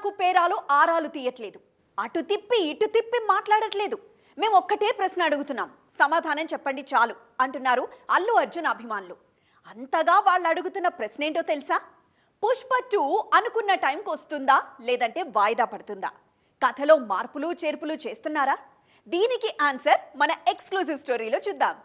పేరాలకు పేరాలు ఆరాలు తీయట్లేదు. అటు తిప్పి ఇటు తిప్పి మాట్లాడట్లేదు. మేము ఒక్కటే ప్రశ్న అడుగుతున్నాం. సమాధానం చెప్పండి చాలు అంటున్నారు అల్లు అర్జున్ అభిమానులు. అంతగా వాళ్ళు అడుగుతున్న ప్రశ్న ఏంటో తెలుసా? పుష్ప టూ అనుకున్న టైంకి వస్తుందా? లేదంటే వాయిదా పడుతుందా? కథలో మార్పులు చేర్పులు చేస్తున్నారా? దీనికి ఆన్సర్ మన ఎక్స్క్లూజివ్ స్టోరీలో చూద్దాం.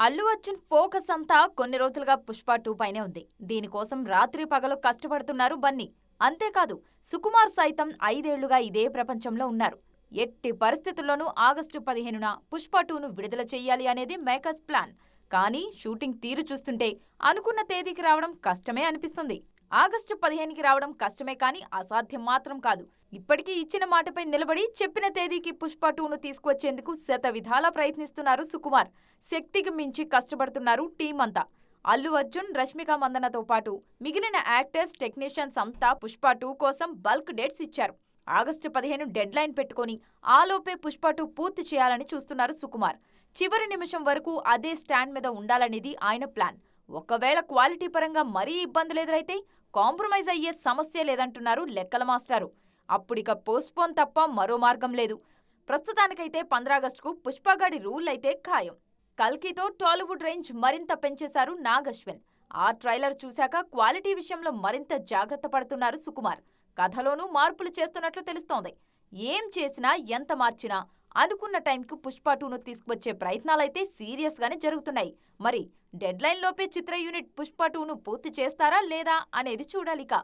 అల్లు అర్జున్ ఫోకస్ అంతా కొన్ని రోజులుగా పుష్ప టూ పైనే ఉంది. దీనికోసం రాత్రి పగలు కష్టపడుతున్నారు బన్నీ. అంతేకాదు సుకుమార్ సైతం ఐదేళ్ళుగా ఇదే ప్రపంచంలో ఉన్నారు. ఎట్టి పరిస్థితుల్లోనూ ఆగస్టు పదిహేనున పుష్ప టూను విడుదల చెయ్యాలి అనేది మేకర్స్ ప్లాన్. కానీ షూటింగ్ తీరు చూస్తుంటే అనుకున్న తేదీకి రావడం కష్టమే అనిపిస్తుంది. ఆగస్టు పదిహేనుకి రావడం కష్టమే కానీ అసాధ్యం మాత్రం కాదు. ఇప్పటికీ ఇచ్చిన మాటపై నిలబడి చెప్పిన తేదీకి పుష్ప టూను తీసుకువచ్చేందుకు శత విధాలా ప్రయత్నిస్తున్నారు సుకుమార్. శక్తికి మించి కష్టపడుతున్నారు టీం అంతా అల్లు అర్జున్ రష్మిక మందనతో పాటు మిగిలిన యాక్టర్స్ టెక్నీషియన్స్ అంతా పుష్ప టూ కోసం బల్క్ డేట్స్ ఇచ్చారు. ఆగస్టు పదిహేను డెడ్ లైన్ పెట్టుకుని ఆలోపే పుష్ప టూ పూర్తి చేయాలని చూస్తున్నారు సుకుమార్. చివరి నిమిషం వరకు అదే స్టాండ్ మీద ఉండాలనేది ఆయన ప్లాన్. ఒకవేళ క్వాలిటీ పరంగా మరీ ఇబ్బందులు ఎదురైతే కాంప్రమైజ్ అయ్యే సమస్య లేదంటున్నారు లెక్కల మాస్టారు. అప్పుడిక పోస్ట్పోన్ తప్ప మరో మార్గం లేదు. ప్రస్తుతానికైతే పంద్రాగస్టుకు పుష్పగాడి రూల్ అయితే ఖాయం. కల్కితో టాలీవుడ్ రేంజ్ మరింత పెంచేశారు నాగశ్విన్. ఆ ట్రైలర్ చూశాక క్వాలిటీ విషయంలో మరింత జాగ్రత్త పడుతున్నారు సుకుమార్. కథలోనూ మార్పులు చేస్తున్నట్లు తెలుస్తోంది. ఏం చేసినా ఎంత మార్చినా అనుకున్న టైంకు పుష్ప టూను తీసుకువచ్చే ప్రయత్నాలైతే సీరియస్గానే జరుగుతున్నాయి. మరి డెడ్లైన్లోపే లోపే చిత్ర యూనిట్ పుష్ప టూను పూర్తి చేస్తారా లేదా అనేది చూడాలిక.